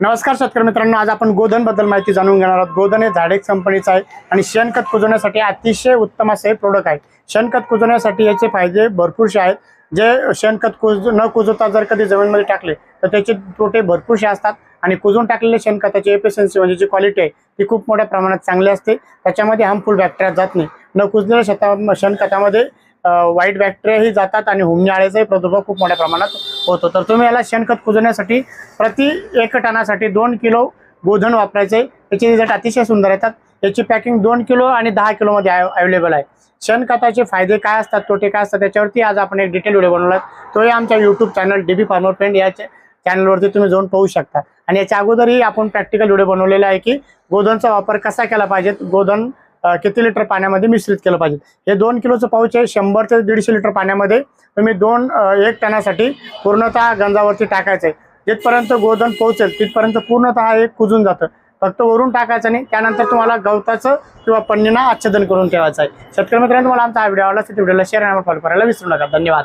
नमस्कार शेतकरी मित्रांनो आज आपण गोधनबद्दल माहिती जाणून घेणार आहोत. गोधन हे झाडेक्स कंपनीचं आहे आणि शेणखत कुजवण्यासाठी अतिशय उत्तम असं हे प्रोडक्ट आहे शेणखत कुजवण्यासाठी याचे फायदे भरपूरसे आहेत. जे शेणखत कुज न कुजवता जर कधी जमीनमध्ये टाकले तर त्याचे तोटे भरपूरसे असतात. आणि कुजून टाकलेले शेणखताची एफिशियन्सी म्हणजे जी क्वालिटी आहे ती खूप मोठ्या प्रमाणात चांगली असते. त्याच्यामध्ये हार्मफुल बॅक्टेरिया जात नाही. न कुजलेल्या शेता शेणखतामध्ये वाईट बॅक्टेरियाही जातात आणि हुमजाळ्याचाही प्रदुर्भाव प्रादुर्भाव खूप मोठ्या प्रमाणात होतो. तर तुम्ही याला शेणखत कुजवण्यासाठी प्रति एक टनासाठी दोन किलो गोधन वापरायचे. याचे रिझल्ट अतिशय सुंदर येतात. याची पॅकिंग दोन किलो आणि दहा किलोमध्ये अवेलेबल आहे. शेणखताचे फायदे काय असतात तोटे काय असतात त्याच्यावरती आज आपण एक डिटेल व्हिडिओ बनवला आहे. तोही आमच्या YouTube channel D B farmer friend या चॅनलवरती तुम्ही जाऊन पाहू शकता. आणि याच्या अगोदरही आपण प्रॅक्टिकल व्हिडिओ बनवलेला आहे की गोधनचा वापर कसा केला पाहिजे गोधन किती लिटर पाण्यामध्ये मिश्रित केलं पाहिजे? हे दोन किलोचं पाऊच आहे शंभर ते दीडशे लिटर पाण्यामध्ये तुम्ही दोन एक टनासाठी पूर्णतः गंजावरती टाकायचं आहे जिथपर्यंत गोधन पोहोचेल तिथपर्यंत पूर्णतः एक कुजून जातं. फक्त वरून टाकायचं नाही त्यानंतर तुम्हाला गवताचं किंवा पन्नीना आच्छादन करून ठेवायचं आहे शेतकरी मित्रांनो तुम्हाला आमचा हा व्हिडिओ आवडला तर व्हिडिओला शेअर आणि फॉलो करायला विसरू नका. धन्यवाद.